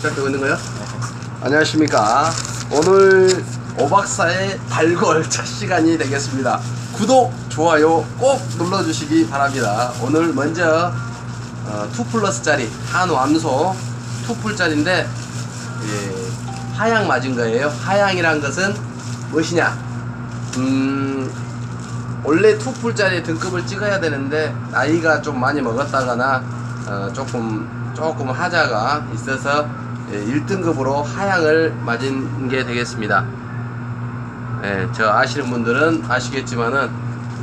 시작되고 있는 거요? 안녕하십니까. 오늘 오박사의 달골 첫 시간이 되겠습니다. 구독, 좋아요 꼭 눌러주시기 바랍니다. 오늘 먼저 어, 2 플러스짜리 한우 암소 2풀짜리인데 예, 하향 맞은 거예요. 하향이란 것은 무엇이냐? 음, 원래 2풀짜리 등급을 찍어야 되는데 나이가 좀 많이 먹었다거나 어, 조금 조금 하자가 있어서 예, 1등급으로 하향을 맞은 게 되겠습니다. 예, 저 아시는 분들은 아시겠지만은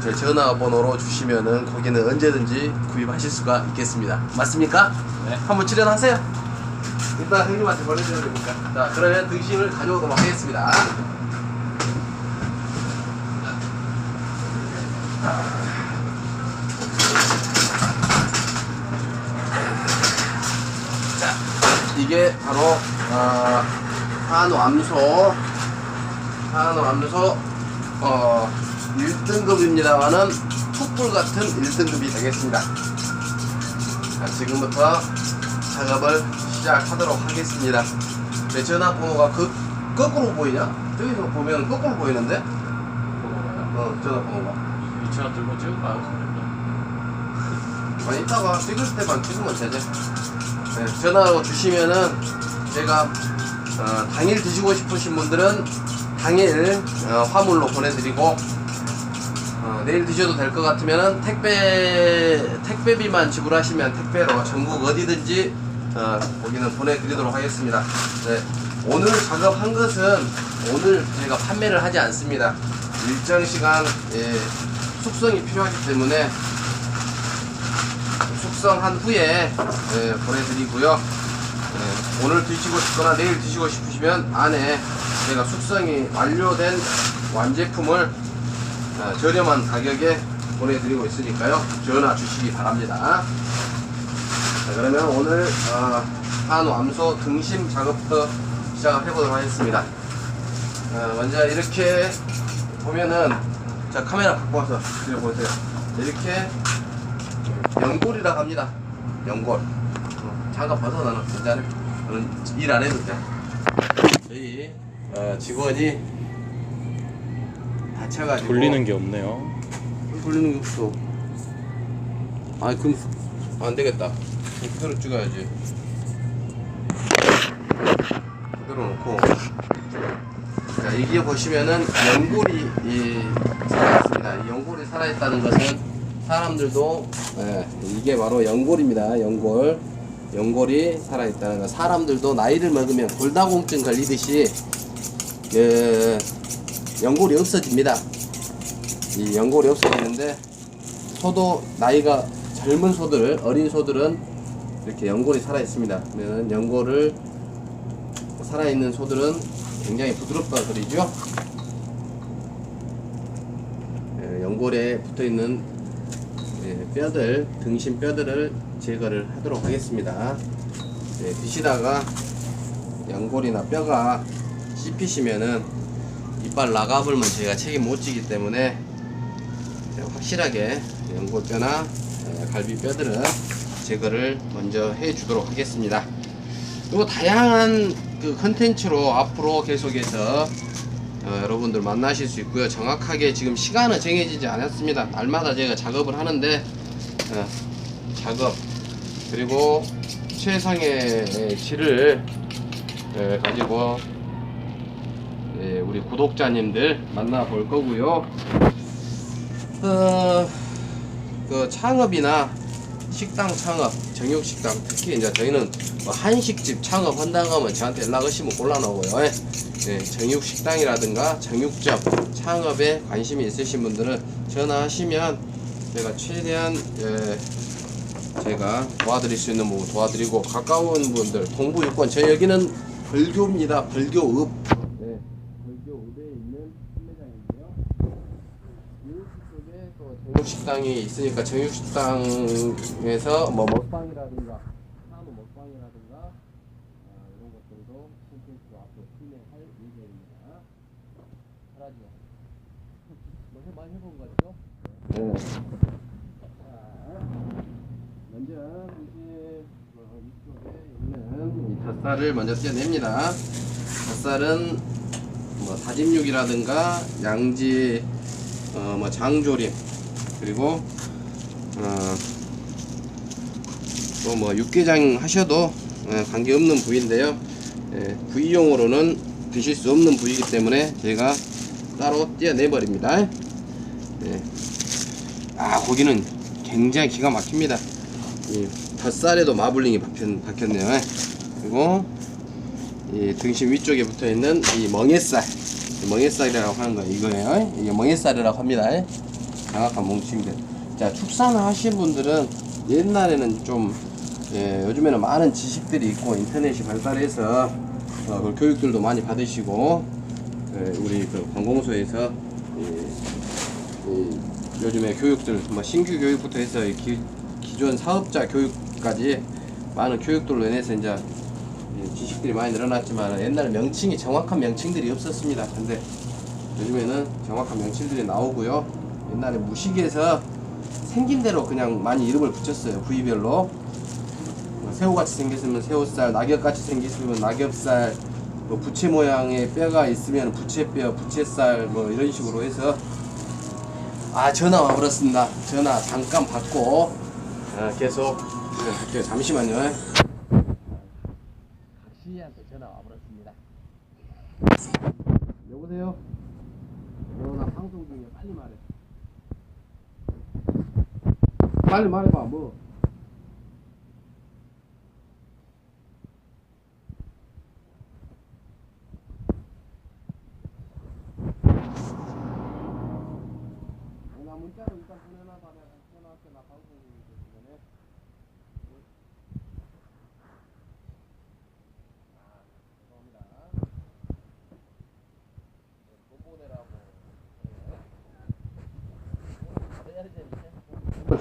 제 전화번호로 주시면은 거기는 언제든지 구입하실 수가 있겠습니다. 맞습니까? 네. 한번 출연하세요. 일단 형님한테 보내드려야 되니까. 자, 그러면 등심을 가져오도록 하겠습니다. 자, 이게 바로 어, 한우 암소, 한우 암소 어, 1등급입니다만은 툭불 같은 1등급이 되겠습니다. 자, 지금부터 작업을 시작하도록 하겠습니다. 제 전화번호가 그, 거꾸로 보이냐? 저기서 보면 거꾸로 보이는데? 어, 전화번호가. 2,000원 들고 찍을까요? 아, 이따가 찍을 때만 찍으면 되지. 네, 전화 주시면은 제가 어, 당일 드시고 싶으신 분들은 당일 어, 화물로 보내드리고 어, 내일 드셔도 될 것 같으면은 택배 택배비만 지불하시면 택배로 전국 어디든지 어, 거기는 보내드리도록 하겠습니다. 네, 오늘 작업한 것은 오늘 제가 판매를 하지 않습니다. 일정 시간 예, 숙성이 필요하기 때문에 숙성한 후에 예, 보내드리고요. 예, 오늘 드시고 싶거나 내일 드시고 싶으시면 안에 제가 숙성이 완료된 완제품을 어, 저렴한 가격에 보내드리고 있으니까요. 전화 주시기 바랍니다. 자, 그러면 오늘 어, 한우 암소 등심 작업부터 시작을 해보도록 하겠습니다. 어, 먼저 이렇게 보면은 자 카메라 와서 드려보세요. 이렇게 연골이라고 합니다. 연골. 어, 장갑 벗어 나는 괜찮아. 너는 일 안 해도 돼. 저희 어, 직원이 다쳐가지고 돌리는 게 없네요. 돌리는 게 없어. 아 그럼 안 되겠다. 그대로 찍어야지. 그대로 놓고. 자 이게 보시면은 연골이 이, 살아있습니다. 이 연골이 살아있다는 것은 사람들도 예, 이게 바로 연골입니다. 연골. 연골이 살아있다는 거. 사람들도 나이를 먹으면 골다공증 걸리듯이 그 연골이 없어집니다. 이 연골이 없어지는데 소도 나이가 젊은 소들 어린 소들은 이렇게 연골이 살아 있습니다. 그러면 연골을 살아 있는 소들은 굉장히 부드럽다 소리죠. 예, 연골에 붙어 있는 예, 뼈들 등심 뼈들을 제거를 하도록 하겠습니다. 예, 드시다가 연골이나 뼈가 씹히시면은 이빨 나가불면 저희가 책임 못 지기 때문에 확실하게 연골 뼈나 에, 갈비 뼈들은 제거를 먼저 해 주도록 하겠습니다. 그리고 다양한 그 컨텐츠로 앞으로 계속해서 어, 여러분들 만나실 수 있고요. 정확하게 지금 시간은 정해지지 않았습니다. 날마다 제가 작업을 하는데 어, 작업 그리고 최상의 질을 에, 가지고 예, 우리 구독자님들 만나볼 거고요. 어, 그 창업이나 식당 창업, 정육 식당 특히 이제 저희는 뭐 한식집 창업 한다고 하면 저한테 연락 하시면 곤란하고요. 예, 예, 정육 식당이라든가 정육점 창업에 관심이 있으신 분들은 전화하시면 제가 최대한 예, 제가 도와드릴 수 있는 부분 도와드리고 가까운 분들 동부 유권 저 여기는 벌교입니다. 벌교읍. 네, 벌교읍에 있는 판매장이고요. 이쪽 쪽에 또 정육식당이 있으니까 정육식당에서 뭐 먹방이라든가 한우 먹방이라든가 아, 이런 것들도 콘텐츠로 앞으로 진행할 예정입니다. 잘하죠? 뭐 해- 많이 해본 거 같죠? 네. 자, 먼저 떼냅니다. 젖살은 뭐 다짐육이라든가 양지 어, 뭐 장조림 그리고 어, 또뭐 육개장 하셔도 예, 관계없는 부위인데요. 예, 부위용으로는 드실 수 없는 부위이기 때문에 제가 따로 떼어내 버립니다. 예. 아 고기는 굉장히 기가 막힙니다. 이 덧살에도 마블링이 박혔, 박혔네요. 예. 그리고 이 등심 위쪽에 붙어 있는 이 멍에살, 이 멍에살이라고 하는 거 이거예요. 이게 멍에살이라고 합니다. 예. 정확한 뭉침들. 자 축산을 하신 분들은 옛날에는 좀 예, 요즘에는 많은 지식들이 있고 인터넷이 발달해서 어, 그 교육들도 많이 받으시고 예, 우리 그 관공서에서 이, 이 요즘에 교육들 뭐 신규 교육부터 해서 이 기, 기존 사업자 교육까지 많은 교육들로 인해서 이제 이 지식들이 많이 늘어났지만 옛날 명칭이 정확한 명칭들이 없었습니다. 근데 요즘에는 정확한 명칭들이 나오고요. 옛날에 무식에서 생긴 대로 그냥 많이 이름을 붙였어요. 부위별로. 뭐 새우같이 생겼으면 새우살, 낙엽같이 생겼으면 낙엽살, 뭐 부채 모양의 뼈가 있으면 부채뼈, 부채살 뭐 이런 식으로 해서 아 전화 와버렸습니다. 전화 잠깐 받고 어, 계속 네. 잠시만요. 각시한테 전화 와버렸습니다. 여보세요? 어, 나 방송 중이야. 빨리 말해. 빨리 말해봐. 뭐? 문자로 일단 전화할게. 나 방송 중이기 때문에. 아, 죄송합니다. 돈 보내라고.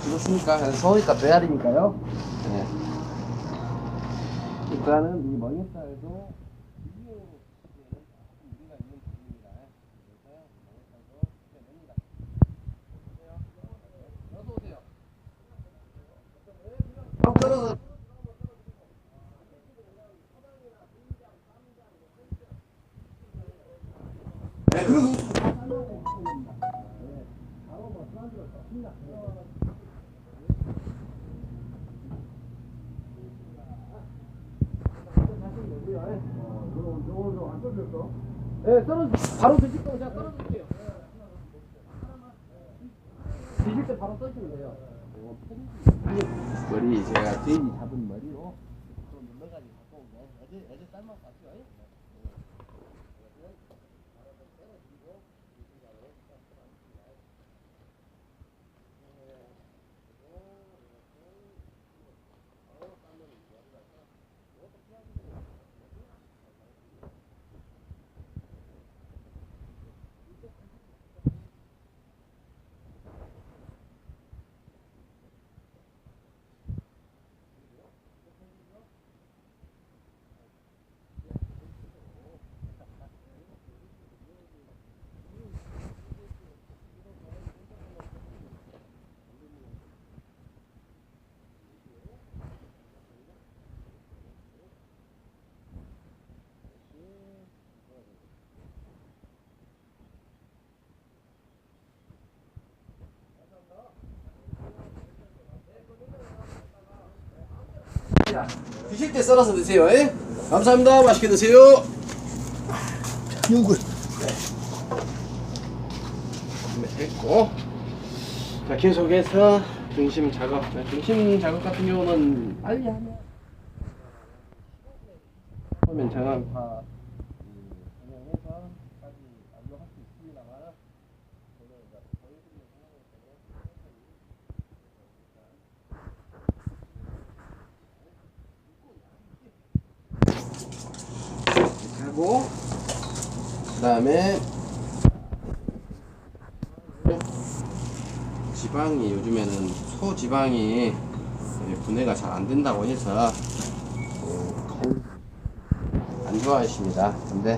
죽었으니까 그래서 서우니까 돼야 되니까요. 네. 일단은 이 떨어서. 네, 그리고 네, 떨어 바로 드실 거면 제가 떨어질게요. 드실 때 바로 떠시면 돼요. 머리 제가 돼지 잡은 머리로 좀 눌러가지고 갖고 온 거. 어제 어제 삶아서 왔죠? 자, 드실 때 썰어서 드세요. 예? 감사합니다. 맛있게 드세요. 요거 네, 됐고. 자, 계속해서 중심 작업. 자, 중심 작업 같은 경우는 빨리 하면 저는 다 음, 진행해서까지 완료할 수 있습니다만 저는 이제 보여드리는 상황이기 때문에 이렇게 하고 그 다음에 지방이 요즘에는 소지방이 예, 분해가 잘 안 된다고 해서 어, 거의 안 좋아하십니다. 근데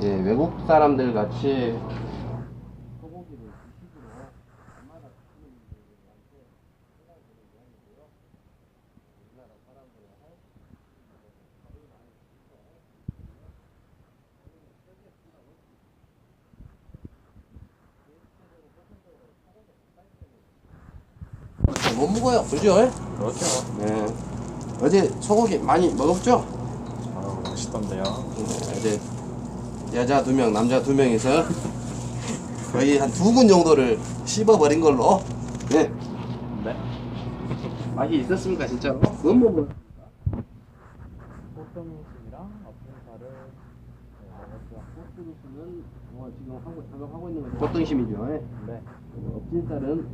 예, 외국 사람들 같이 소고기를 주식으로 얼마나 드시는 분들한테 해당되는 내용이고요. 우리나라 사람들은 할 못 먹어요. 그죠? 그렇죠. 네. 어제 소고기 많이 먹었죠? 아 맛있던데요. 네, 어제 여자 두 명, 남자 두 명이서 거의 한 두 군 정도를 씹어버린 걸로. 네. 네. 맛이 있었습니까, 진짜로? 너무 뭐. 엎은살을 네. 꽃등심은 어, 지금 하고 작업하고 있는 건 꽃등심이죠. 예. 네. 엎진살은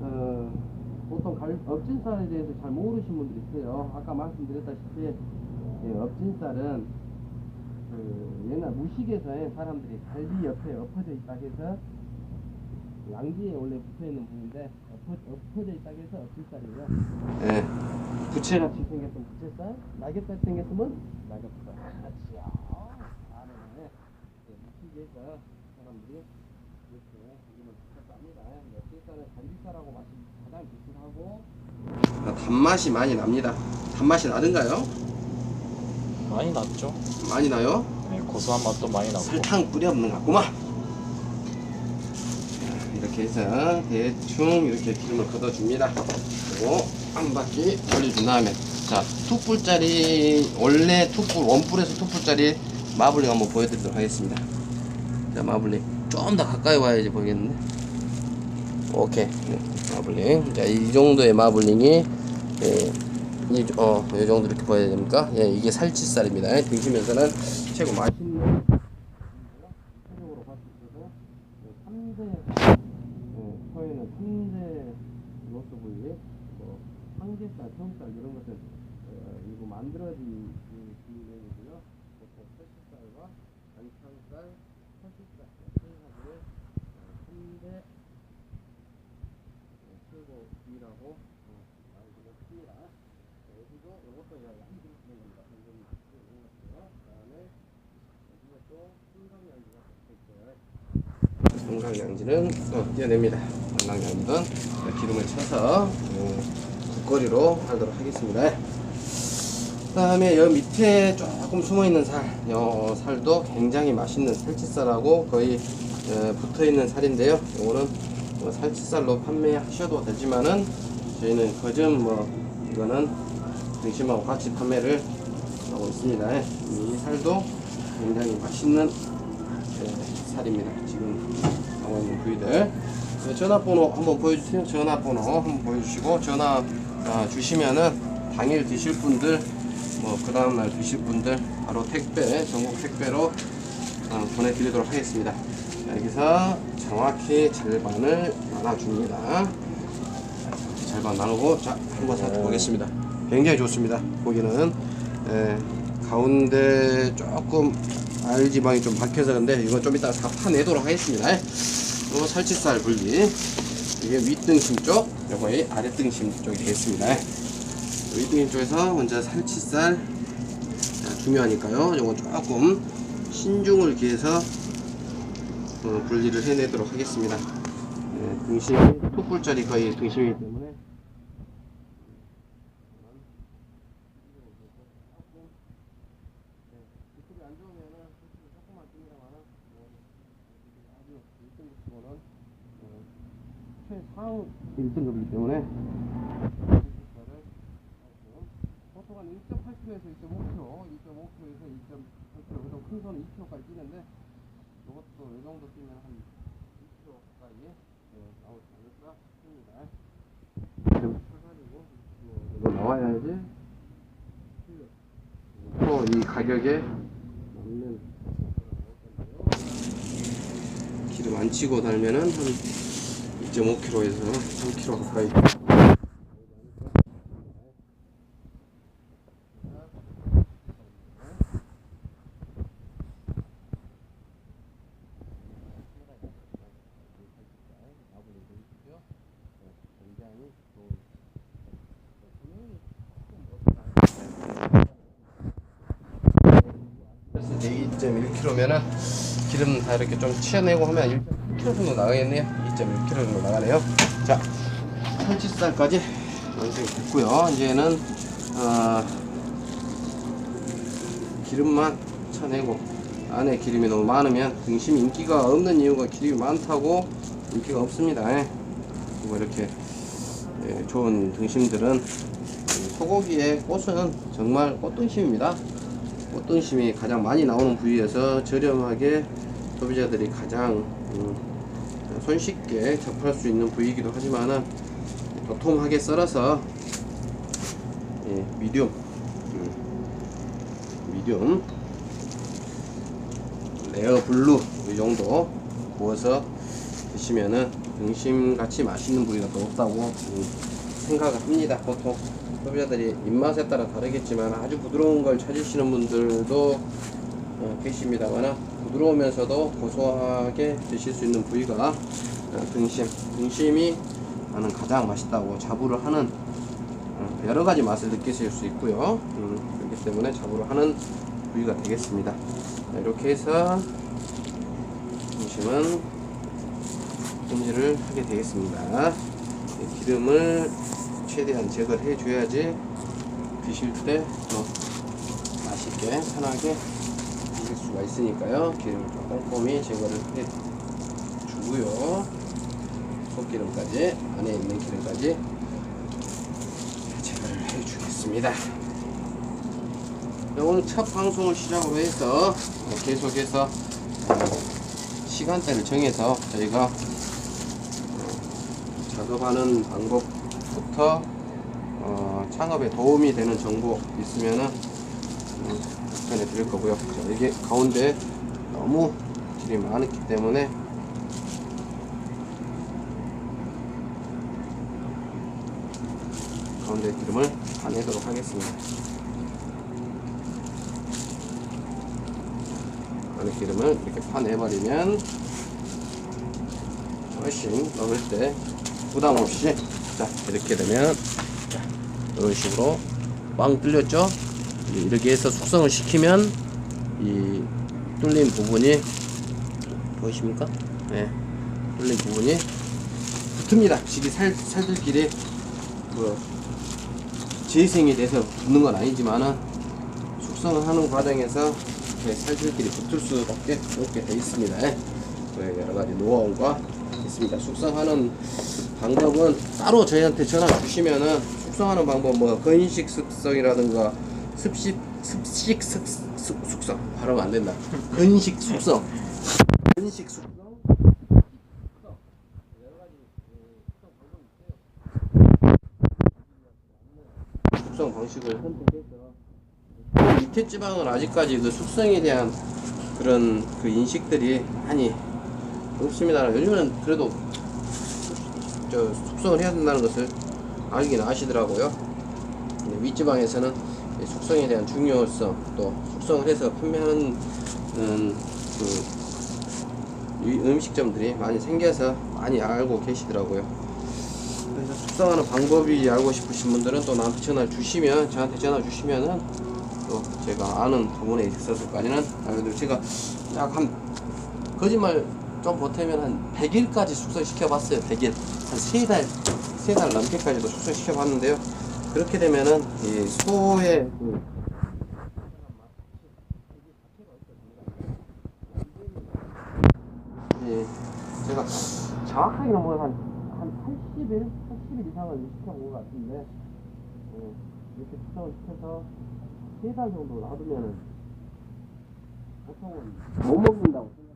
어, 보통 갈, 엎진살에 대해서 잘 모르신 분들이 있어요. 아까 말씀드렸다시피 예, 엎진살은 그 옛날 무식에서 예, 사람들이 갈비 옆에 엎어져 있다 해서 양지에 원래 붙어 있는 부위인데 엎어, 엎어 져 있다 해서 엎진살이에요. 예. 부채같이 생겼으면 부채살, 낙엽같이 생겼으면 낙엽살. 그렇지요. 아네. 예, 무식에서 사람들이 비슷하고 단맛이 많이 납니다. 단맛이 나던가요? 많이 났죠. 많이 나요? 네, 고소한 맛도 많이 나고. 설탕 뿌려 없는 것 같구만. 이렇게 해서 대충 이렇게 기름을 걷어줍니다. 그리고 한 바퀴 돌려준 다음에 자 툭불짜리 원래 툭불 원불에서 툭불짜리 마블링 한번 보여드리도록 하겠습니다. 자 마블링 좀 더 가까이 와야지 보이겠는데. 오케이 네, 마블링 자이 정도의 마블링이 예, 이, 어, 이 정도 이렇게 보여야 됩니까? 예, 이게 살치살입니다. 등심에서는 최고 맛있는 세적으로 봤을 때도 3대 서해는 3대 로스 부위 뭐 어, 만들어진 부위이고요. 보통 살치살과 안창살, 살치살을 3대 최고 부위라고 어, 알고 있습니다. 여기도 이것도 이런 것도요. 그다음에 여기가 또 순강양지가 붙어 있어요. 순강양지는 또 띄어냅니다. 순강양지는 기름을 쳐서 어, 국거리로 하도록 하겠습니다. 그 다음에 여 밑에 조금 숨어 있는 살, 요 살도 굉장히 맛있는 살치살하고 거의 어, 붙어 있는 살인데요. 요거는 뭐 살치살로 판매하셔도 되지만은 저희는 거점 뭐 이거는 등심하고 같이 판매를 하고 있습니다. 이 살도 굉장히 맛있는 예, 살입니다. 지금 나와 있는 부위들. 네, 전화번호 한번 보여주세요. 전화번호 한번 보여주시고 전화 아, 주시면은 당일 드실 분들 뭐 그 다음날 드실 분들 바로 택배 전국 택배로 어, 보내드리도록 하겠습니다. 자, 여기서 정확히 절반을 나눠줍니다. 절반 나누고 자 한번 살펴보겠습니다. 굉장히 좋습니다. 고기는 예, 가운데 조금 알지방이 좀 박혀서 근데 이건 좀 이따 다 파내도록 하겠습니다. 요 살치살 분리 이게 윗등심 쪽, 요거의 아랫등심 쪽이 되겠습니다. 윗등심 쪽에서 먼저 살치살 자, 중요하니까요. 요거 조금 신중을 기해서 어, 분리를 해내도록 하겠습니다. 예, 등심이 톡불짜리 거의 등심이기 때문에 이쪽이 안 좋으면은 솔직히 조금만 뜹니다만은 뭐 아주 1등급 치고는 어, 최상 1등급이기 때문에 보통 한 1.8kg에서 2.5kg, 2.5kg에서 2.8kg, 그래도 큰 손은 2kg까지 뛰는데 이것도 이 정도 뛰면 한 2kg 가까이 네, 나오지 않을까 싶습니다. 이거 나와야지. 또 이 가격에 맞는 기름 안 치고 달면은 한 2.5kg에서 3kg 가까이 그래서 2.1kg면은 기름 다 이렇게 좀 치어내고 하면 1kg 정도 나가겠네요. 2.1kg 정도 나가네요. 자, 살치살까지 완성이 됐고요. 이제는 어, 기름만 쳐내고 안에 기름이 너무 많으면 등심 인기가 없는 이유가 기름이 많다고 인기가 없습니다. 예. 뭐 이렇게 예, 예, 좋은 등심들은 이 소고기의 꽃은 정말 꽃등심입니다. 꽃등심이 가장 많이 나오는 부위에서 저렴하게 소비자들이 가장 음, 손쉽게 접할 수 있는 부위이기도 하지만은 도톰하게 썰어서 예, 미디움 음, 미디움 레어 블루 이 정도 구워서 드시면은 등심 같이 맛있는 부위가 또 없다고 음, 생각을 합니다. 보통 소비자들이 입맛에 따라 다르겠지만 아주 부드러운 걸 찾으시는 분들도 어, 계십니다만 부드러우면서도 고소하게 드실 수 있는 부위가 어, 등심. 등심이 나는 가장 맛있다고 자부를 하는 어, 여러 가지 맛을 느끼실 수 있고요. 음, 그렇기 때문에 자부를 하는 부위가 되겠습니다. 자, 이렇게 해서 등심은 손질을 하게 되겠습니다. 이 기름을 최대한 제거를 해줘야지 드실 때 더 맛있게 편하게 드실 수가 있으니까요. 기름을 좀 꼼꼼히 제거를 해 주고요. 속기름까지 안에 있는 기름까지 제거를 해 주겠습니다. 네, 오늘 첫 방송을 시작으로 해서 어, 계속해서 어, 시간대를 정해서 저희가 어, 작업하는 방법 부터 어, 창업에 도움이 되는 정보 있으면은 음, 전해드릴 거고요. 자, 이게 가운데 너무 길이 많았기 때문에 가운데 기름을 파내도록 하겠습니다. 안에 기름을 이렇게 파내버리면 훨씬 넣을 때 부담 없이 자 이렇게 되면 자, 이런 식으로 빵 뚫렸죠 이렇게 해서 숙성을 시키면 이 뚫린 부분이 보이십니까 네 뚫린 부분이 붙습니다 지기 살, 살들끼리 그 재생이 돼서 붙는 건 아니지만은 숙성을 하는 과정에서 살들끼리 붙을 수밖에 없게 돼 있습니다. 그 여러 가지 노하우가 있습니다. 숙성하는 방법은 따로 저희한테 전화 주시면은 숙성하는 방법 뭐 건식 숙성이라든가 습식 습식 숙, 숙, 숙성 발음 안 된다. 건식 숙성 건식 숙성 숙성 방식을 선택해서 밑에 지방은 아직까지 그 숙성에 대한 그런 그 인식들이 많이 없습니다. 요즘은 그래도 저 숙성을 해야 된다는 것을 알긴 아시더라고요. 윗지방에서는 이 숙성에 대한 중요성 또 숙성을 해서 판매하는 음, 그이 음식점들이 많이 생겨서 많이 알고 계시더라고요. 그래서 숙성하는 방법이 알고 싶으신 분들은 또 나한테 전화 주시면 저한테 전화 주시면은 또 제가 아는 부분에 있어서까지는 알려드리고 제가 약 한 거짓말 좀 보태면 한 100일까지 숙성시켜 봤어요 100일 한 3달 3달 넘게까지도 숙성시켜 봤는데요. 그렇게 되면은 이 소의 그 예, 제가 정확하게는 뭐한 한 80일, 80일 이상을 시켜본 것 같은데 예, 이렇게 숙성을 시켜서 3달 정도 놔두면은 보통은 못 먹는다고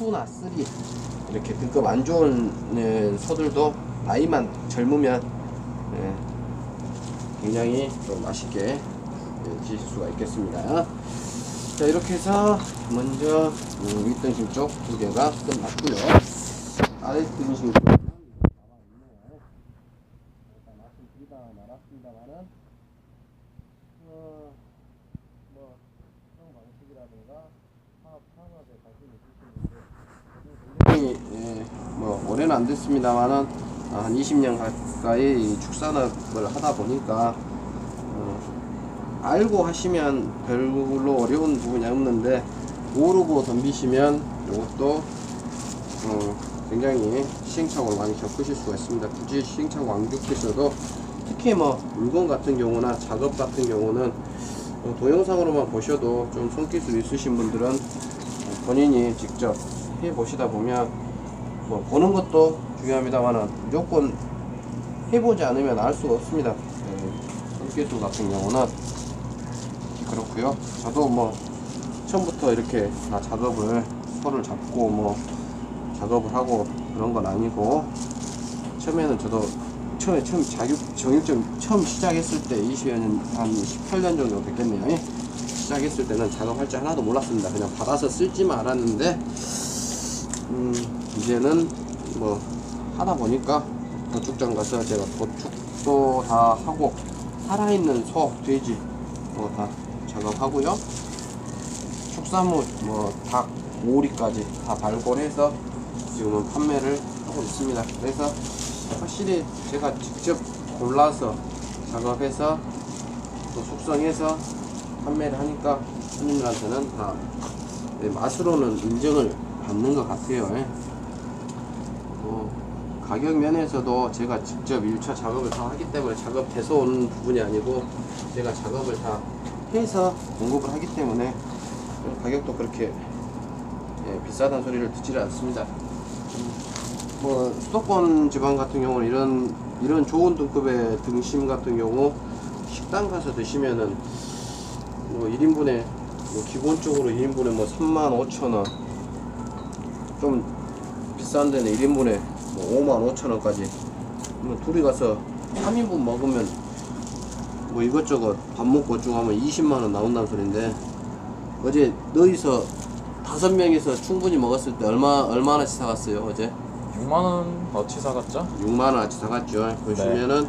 2나 3 이렇게 등급 안 좋은 네, 소들도 나이만 젊으면 네, 굉장히 좀 아쉽게 네, 지실 수가 있겠습니다. 자 이렇게 해서 먼저 음, 윗등심 쪽 두 개가 끝났고요. 아랫등심 쪽. 안 됐습니다만은 아, 한 20년 가까이 이 축산업을 하다 보니까 어, 알고 하시면 별로 어려운 부분이 없는데 모르고 덤비시면 이것도 어, 굉장히 시행착오를 많이 겪으실 수가 있습니다. 굳이 시행착오 안 겪으셔도 특히 뭐 물건 같은 경우나 작업 같은 경우는 어, 동영상으로만 보셔도 좀 손기술 있으신 분들은 어, 본인이 직접 해 보시다 보면 뭐 보는 것도 중요합니다만은 무조건 해보지 않으면 알 수가 없습니다. 예, 손기술 같은 경우는 그렇고요. 저도 뭐 처음부터 이렇게 다 작업을 손을 잡고 뭐 작업을 하고 그런 건 아니고 처음에는 저도 처음에 처음 자격 정육점 처음 시작했을 때 20년 한 18년 정도 됐겠네요. 예. 시작했을 때는 작업할 줄 하나도 몰랐습니다. 그냥 받아서 쓸지만 알았는데 음, 이제는 뭐 하다 보니까 도축장 가서 제가 도축도 다 하고 살아있는 소, 돼지 뭐 다 작업하고요. 축산물 뭐 닭, 오리까지 다 발골해서 지금은 판매를 하고 있습니다. 그래서 확실히 제가 직접 골라서 작업해서 또 숙성해서 판매를 하니까 손님들한테는 다 네, 맛으로는 인정을 받는 것 같아요. 예. 또 가격 면에서도 제가 직접 1차 작업을 다 하기 때문에 작업해서 오는 부분이 아니고 제가 작업을 다 해서 공급을 하기 때문에 가격도 그렇게 예, 비싸다는 소리를 듣지를 않습니다. 음, 뭐 수도권 지방 같은 경우는 이런 이런 좋은 등급의 등심 같은 경우 식당 가서 드시면은 뭐 1인분에 뭐 기본적으로 1인분에 뭐 3만 5천 원, 좀 비싼 데는 1인분에 뭐 5만 5천 원까지. 뭐 둘이 가서 3인분 먹으면 뭐 이것저것 밥 먹고 쭉 하면 20만 원 나온다는 소린데 어제 너희서 다섯 명이서 충분히 먹었을 때 얼마 얼마나치 사갔어요 어제? 6만원 어치 사갔죠? 6만 원 어치 사갔죠. 보시면은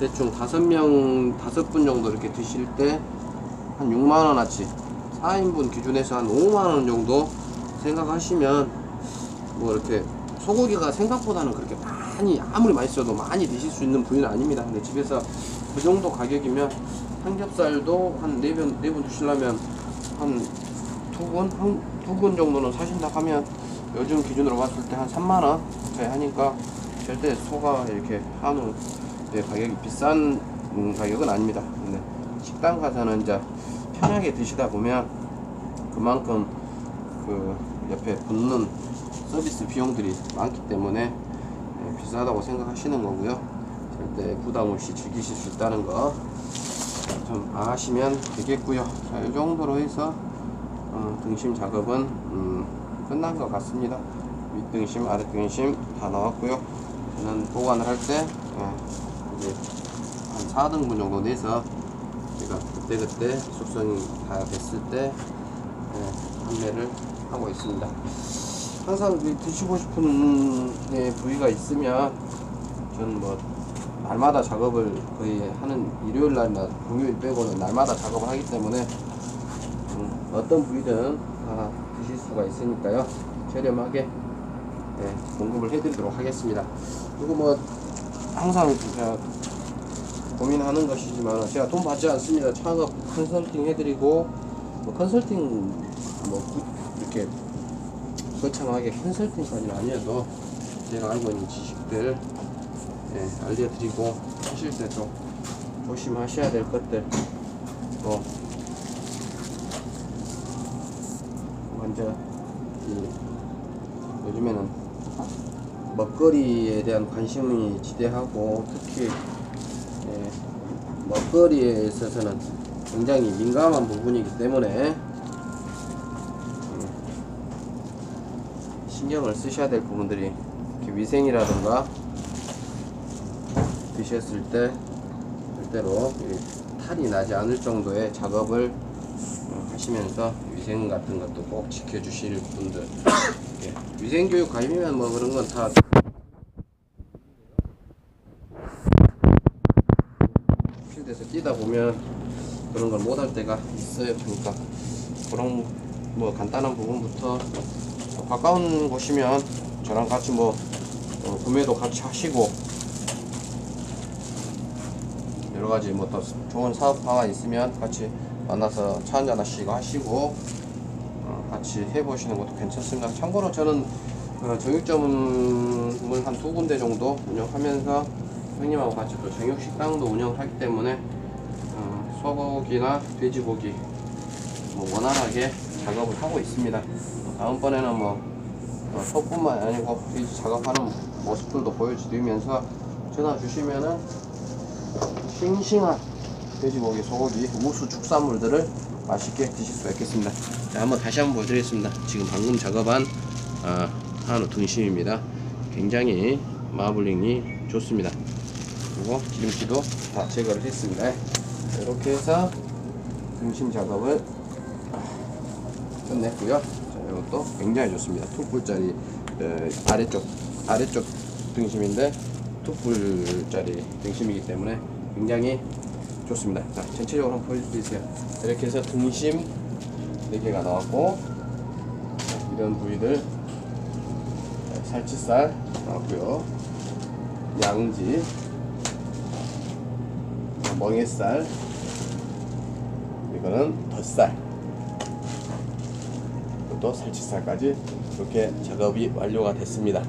대충 다섯 명 다섯 분 정도 이렇게 드실 때 한 6만 원 어치 4인분 기준에서 한 5만 원 정도 생각하시면 뭐 이렇게 소고기가 생각보다는 그렇게 많이 아무리 맛있어도 많이 드실 수 있는 부위는 아닙니다. 근데 집에서 그 정도 가격이면 삼겹살도 한네번네번 드시려면 한두 분, 두분 정도는 사신다 하면 요즘 기준으로 봤을 때 한 3만 원 가까이 하니까 절대 소가 이렇게 한우 의 가격이 비싼 음, 가격은 아닙니다. 근데 식당 가서는 이제 편하게 드시다 보면 그만큼 그 옆에 붙는 서비스 비용들이 많기 때문에 예, 비싸다고 생각하시는 거고요. 절대 부담 없이 즐기실 수 있다는 거 좀 아시면 되겠고요. 자, 이 정도로 해서 어, 등심 작업은 음, 끝난 것 같습니다. 윗등심, 아랫등심 다 나왔고요. 저는 보관을 할때 이제 한 4등분 정도 내서 제가 그때그때 숙성이 다 됐을 때 예, 판매를 하고 있습니다. 항상 이 드시고 싶은 예, 부위가 있으면 저는 뭐 날마다 작업을 거의 하는 일요일 날이나 공휴일 빼고는 날마다 작업을 하기 때문에 음, 어떤 부위든 다 드실 수가 있으니까요 저렴하게 예, 공급을 해드리도록 하겠습니다. 그리고 뭐 항상 제가 고민하는 것이지만 제가 돈 받지 않습니다. 창업 컨설팅 해드리고 뭐 컨설팅 뭐 구- 이렇게 거창하게 컨설팅까지는 아니어도 제가 알고 있는 지식들. 예, 알려드리고 하실 때 좀 조심하셔야 될 것들. 또 먼저 이 요즘에는 먹거리에 대한 관심이 지대하고 특히 예, 먹거리에 있어서는 굉장히 민감한 부분이기 때문에 신경을 쓰셔야 될 부분들이 이렇게 위생이라든가 드셨을 때 절대로 이 탈이 나지 않을 정도의 작업을 어, 하시면서 위생 같은 것도 꼭 지켜주실 분들. 예, 위생교육 가입이면 뭐 그런 건다 필드에서 뛰다 보면 그런 걸 못할 때가 있어요. 그러니까 그런 뭐 간단한 부분부터 가까운 곳이면 저랑 같이 뭐 어, 구매도 같이 하시고 여러 가지 뭐 또 좋은 사업 방안 있으면 같이 만나서 차 한잔 하시고 하시고 어, 같이 해보시는 것도 괜찮습니다. 참고로 저는 어, 정육점을 한 두 군데 정도 운영하면서 형님하고 같이 또 정육식당도 운영을 하기 때문에 어, 소고기나 돼지고기 뭐 원활하게 작업을 하고 있습니다. 다음번에는 뭐 어, 소뿐만 아니고 돼지 작업하는 모습들도 보여드리면서 전화 주시면은 싱싱한 돼지고기, 소고기, 우수 축산물들을 맛있게 드실 수가 있겠습니다. 자, 한번 다시 한번 보여드리겠습니다. 지금 방금 작업한 아, 한우 등심입니다. 굉장히 마블링이 좋습니다. 그리고 기름기도 다 제거를 했습니다. 이렇게 해서 등심 작업을 끝냈고요. 자, 이것도 굉장히 좋습니다. 어, 아래쪽 아래쪽 등심인데 툭불짜리 등심이기 때문에 굉장히 좋습니다. 자, 전체적으로 한번 보여주세요. 이렇게 해서 등심 4개가 나왔고 자, 이런 부위들 자, 살치살 나왔고요. 양지 자, 멍에살 이거는 덧살 또 살치살까지 이렇게 작업이 완료가 됐습니다.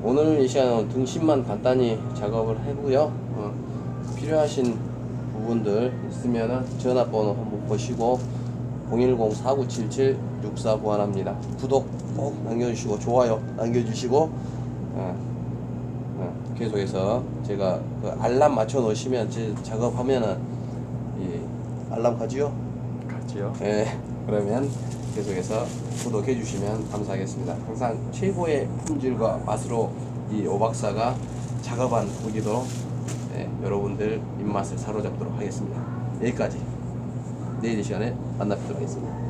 오늘 이 시간은 등심만 간단히 작업을 해고요. 어, 필요하신 부분들 있으면은 전화번호 한번 보시고 010-4977-64 보완합니다. 구독 꼭 남겨주시고 좋아요 남겨주시고 어, 어, 계속해서 제가 그 알람 맞춰 놓으시면 제 작업하면은 이 알람 가지요? 같이요. 네, 그러면 계속해서 구독해 주시면 감사하겠습니다. 항상 최고의 품질과 맛으로 이 오박사가 작업한 고기도 네, 여러분들 입맛을 사로잡도록 하겠습니다. 여기까지 내일 이 시간에 만나 뵙도록 하겠습니다.